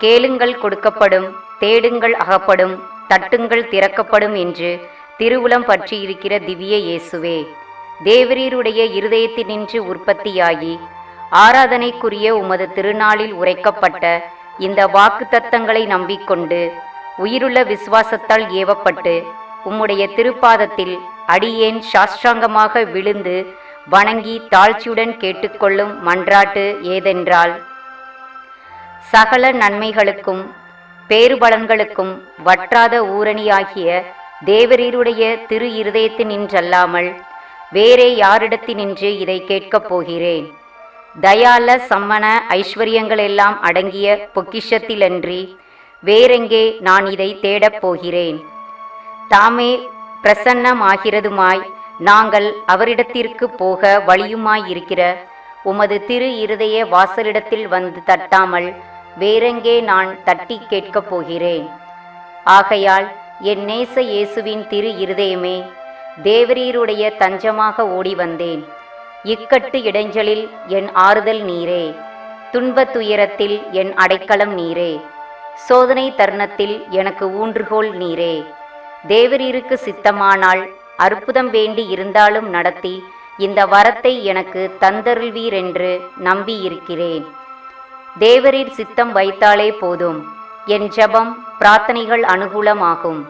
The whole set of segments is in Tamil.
கேளுங்கள் கொடுக்கப்படும் தேடுங்கள் அகப்படும் தட்டுங்கள் திறக்கப்படும் என்று திருவுளம் பற்றியிருக்கிற திவ்ய இயேசுவே தேவரீருடைய இருதயத்தினின்று உற்பத்தியாகி ஆராதனைக்குரிய உமது திருநாளில் உரைக்கப்பட்ட இந்த வாக்குத்தத்தங்களை நம்பிக்கொண்டு உயிருள்ள விசுவாசத்தால் ஏவப்பட்டு உம்முடைய திருப்பாதத்தில் அடியேன் சாஷ்டாங்கமாக விழுந்து வணங்கி தாழ்ச்சியுடன் கேட்டுக்கொள்ளும் மன்றாட்டு ஏதென்றால் சகல நன்மைகளுக்கும் பேறுபலன்களுக்கும் வற்றாத ஊரணியாகிய தேவரீருடைய திரு இருதயத்தினின்றல்லாமல் வேறே யாரிடத்தினின்று இதை கேட்கப் போகிறேன். தயால சம்மன ஐஸ்வர்யங்களெல்லாம் அடங்கிய பொக்கிஷத்திலன்றி வேறெங்கே நான் இதை தேடப் போகிறேன். தாமே பிரசன்னமாகிறதுமாய் நாங்கள் அவரிடத்திற்கு போக வழியுமாயிருக்கிற உமது திரு இருதய வாசலிடத்தில் வந்து தட்டாமல் வேறெங்கே நான் தட்டி கேட்கப் போகிறேன்? ஆகையால் என் நேச இயேசுவின் திரு இருதயமே தேவரீருடைய தஞ்சமாக ஓடி வந்தேன் இக்கட்டு இடைஞ்சலில் என் ஆறுதல் நீரே துன்ப துயரத்தில் என் அடைக்கலம் நீரே சோதனை தருணத்தில் எனக்கு ஊன்றுகோல் நீரே. தேவரீருக்கு சித்தமானால் அற்புதம் வேண்டி இருந்தாலும் நடத்தி இந்த வரத்தை எனக்கு தந்தருள்வீரென்று நம்பியிருக்கிறேன். தேவரீர் சித்தம் வைத்தாலே போதும். என் ஜெபம் பிரார்த்தனைகள் அனுகூலமாகும்.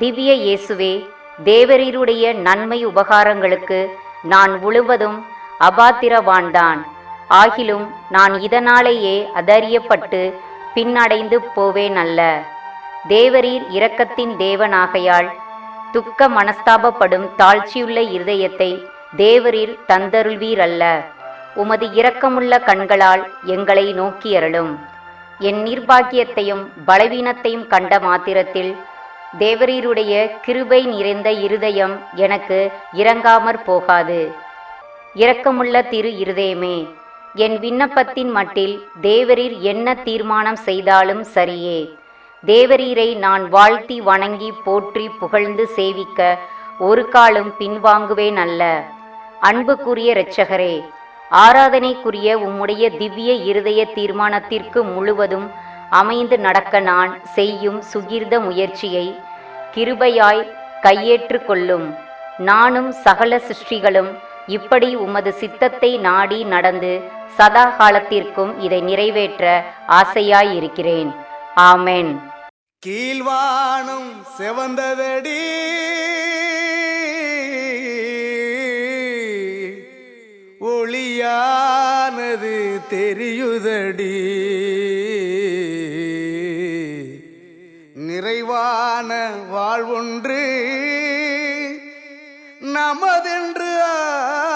திவ்ய இயேசுவே தேவரீருடைய நன்மை உபகாரங்களுக்கு நான் முழுவதும் அபாத்திரவான்தான். ஆகிலும் நான் இதனாலேயே அதறியப்பட்டு பின்னடைந்து போவேன் அல்ல தேவரீர் இரக்கத்தின் தேவனாகையால் துக்க மனஸ்தாபப்படும் தாழ்ச்சியுள்ள இருதயத்தை தேவரீர் தந்தருள்வீரல்ல. உமது இரக்கமுள்ள கண்களால் எங்களை நோக்கியருளும். என் நிர்பாகியத்தையும் பலவீனத்தையும் கண்ட மாத்திரத்தில் தேவரீருடைய கிருபை நிறைந்த இருதயம் எனக்கு இறங்காமற் போகாது. இரக்கமுள்ள திரு இருதயமே என் விண்ணப்பத்தின் மட்டில் தேவரீர் என்ன தீர்மானம் செய்தாலும் சரியே. தேவரீரை நான் வாழ்த்தி வணங்கி போற்றி புகழ்ந்து சேவிக்க ஒரு காலும் பின்வாங்குவேன் அல்ல. அன்புக்குரிய இரட்சகரே ஆராதனைக்குரிய உம்முடைய திவ்ய இருதய தீர்மானத்திற்கு முழுவதும் அமைந்து நடக்க நான் செய்யும் சுகிர்த முயற்சியை கிருபையாய் கையேற்று கொள்ளும். நானும் சகல சிருஷ்டிகளும் இப்படி உமது சித்தத்தை நாடி நடந்து சதா காலத்திற்கும் இதை நிறைவேற்ற ஆசையாயிருக்கிறேன். ஆமென். கீழ்வானம் செவந்ததடி அது தெரியுதடி. நிறைவான வாழ்வொன்று நமதென்று ஆ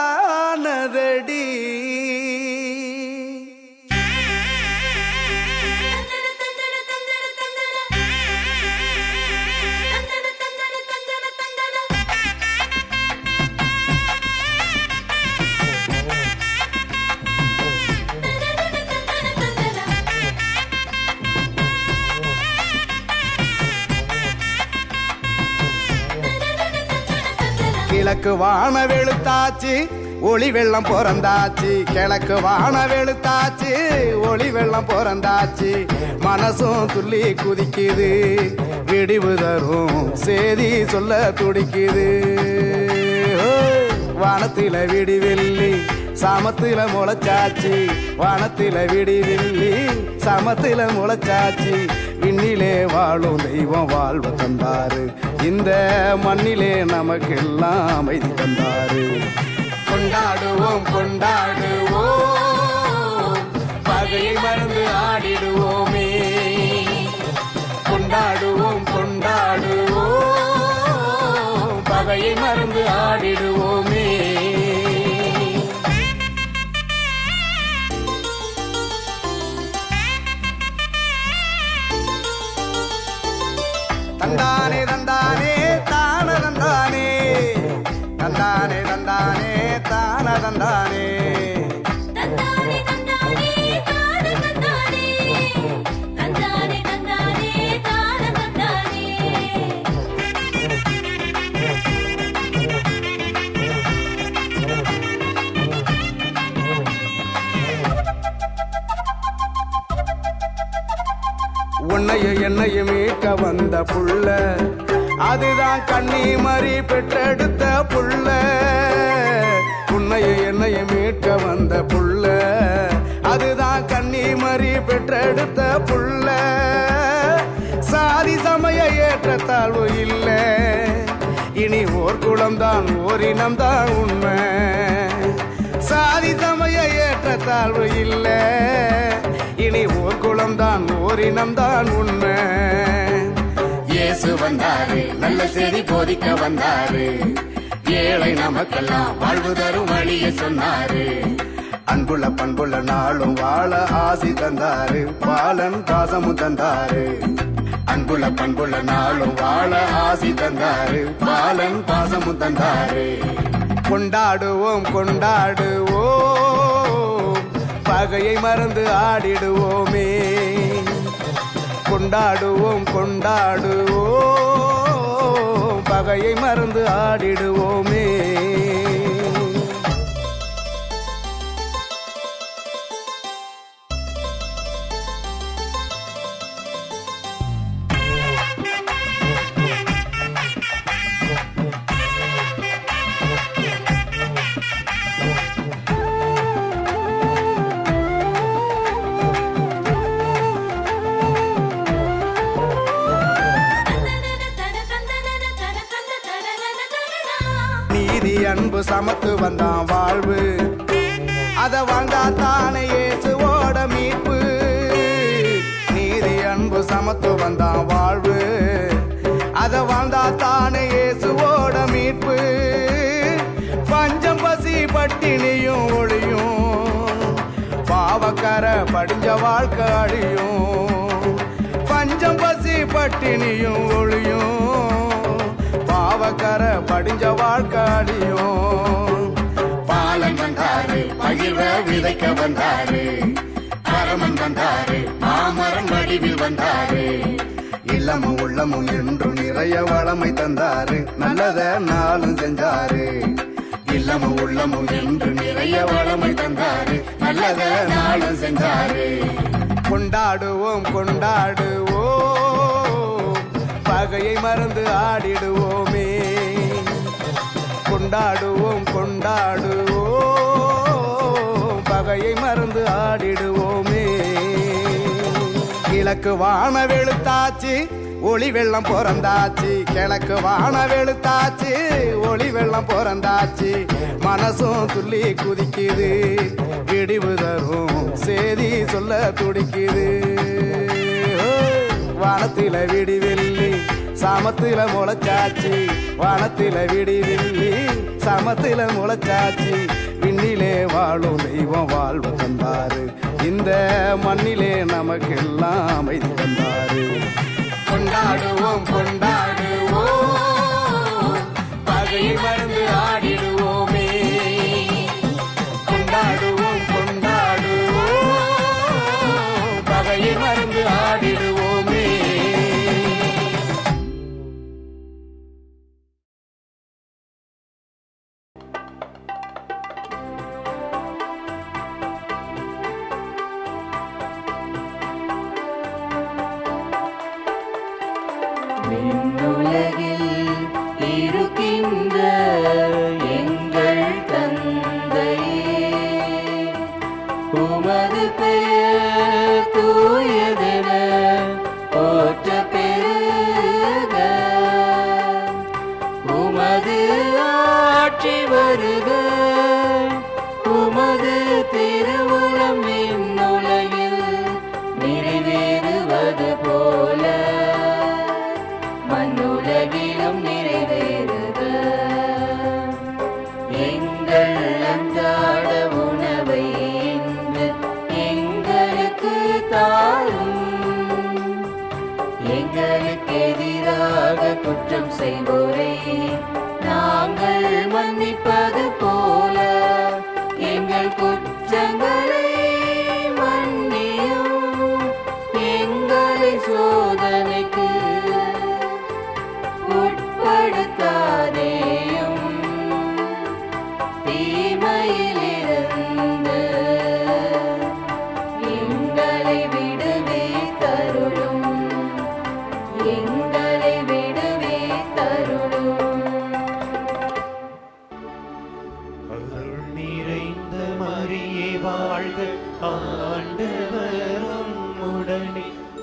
கிழக்கு வான வெளுத்தாச்சு ஒளி வெள்ளம் பிறந்தாச்சு. கிழக்கு வான வெளுத்தாச்சு ஒளி வெள்ளம் பிறந்தாச்சு. மனசும் துள்ளி குதிக்குது விடிவு தரும் சேதி சொல்ல துடிக்குது. வானத்தில விடிவெள்ளி சாமத்தில முளைச்சாச்சு. வானத்தில விடிவெள்ளி சமத்தில முளைச்சாச்சு. விண்ணிலே வாழும் தெய்வம் வாழ்வு தந்தாரு. இந்த மண்ணிலே நமக்கெல்லாம் அமைதி தந்தாரு. கொண்டாடுவோம் கொண்டாடுவோம். பகையை மறந்து ஆடிடுவோமே. கொண்டாடுவோம் கொண்டாடுவோம். பகையை மறந்து ஆடிடுவோமே. தந்தானே தந்தானே. தந்தானே தான தந்தானே. உன்னையும் என்னையும் மீட்க வந்த புள்ள அதுதான் கண்ணி மறி பெற்றெடுத்த புள்ள. உன்னையும் என்னையும் மீட்க வந்த புள்ள அதுதான் கண்ணி மறி பெற்றெடுத்த புள்ள. சாதி சமய ஏற்றத்தாழ்வு இல்லை இனி ஓர் குளம்தான் ஓரினம்தான் உண்மை. சாதி சமய ஏற்றத்தாழ்வு இல்லை இனி ஓர் குளம்தான் ஓரினம்தான் உண்மை. இயேசு வந்தாரு நல்ல செய்தி போதிக்க வந்தாரு. ஏழை நமக்கெல்லாம் வாழ்வு தரும் வழியை சொன்னாரு. அன்புள்ள பண்புள்ள நாளும் வாழ ஆசி தந்தாரு. பாலன் பாசமும் தந்தாரு. அன்புள்ள பண்புள்ள நாளும் வாழ ஆசி தந்தாரு. பாலன் பாசமும் தந்தாரு. கொண்டாடுவோம் கொண்டாடுவோம். பகையை மறந்து ஆடிடுவோமே. கொண்டாடுவோம் கொண்டாடுவோம். பகையை மறந்து ஆடிடுவோமே. சமத்து வந்தான் வாழ்வு. அத வாழ்ந்தா தானே இயேசுவோட மீட்பு. நீதி அன்பு சமத்து வந்தான் வாழ்வு. அத வாழ்ந்தா தானே இயேசுவோட மீட்பு. பஞ்சம் பசி பட்டினியும் ஒளியும் பாவக்கர படிஞ்ச வாழ்க்கை அழியும். பஞ்சம் பசி பட்டினியும் ஒளியும் பாவக்கர படிஞ்ச வாழ்க்கை அழியும். விதைக்க வந்தாரு. பரமன் வந்தாரு. மாமரம் வடிவில் வந்தாரு. இல்லமும் உள்ளமும் என்றும் நிறைய வளமை தந்தாரு. நல்லத நாளும் செஞ்சாரு. இல்லமும் உள்ளமும் என்று நிறைய வளமை தந்தாரு. நல்லத நாளும் செஞ்சாரு. கொண்டாடுவோம் கொண்டாடுவோம். பகையை மறந்து ஆடிடுவோமே. கொண்டாடுவோம் கொண்டாடுவோம். பகையை மறந்து ஆடிடுவோமே. கிழக்கு வான வெளுத்தாச்சு ஒளி வெள்ளம் பிறந்தாச்சு. கிழக்கு வான வெளுத்தாச்சு ஒளி வெள்ளம் பிறந்தாச்சு. மனசும் துள்ளி குதிக்குது விடிவு தரும் சேதி சொல்ல துடிக்குது. வானத்தில விடிவெள்ளி சமத்தில முளைச்சாச்சு. வானத்தில விடிவெள்ளி சமத்தில முளைச்சாச்சு. மண்ணிலே வாழும் தெய்வம் வாழ்வு தந்தாரு. இந்த மண்ணிலே நமக்கெல்லாம் அமைதி தந்தாரு. கொண்டாடுவோம் கொண்டாடுவோம். பகை மருந்து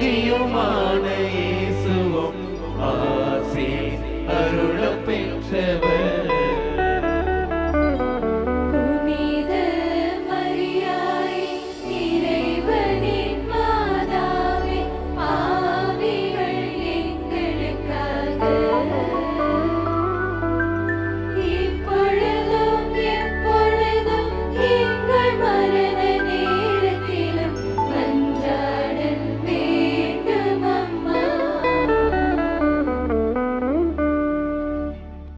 You.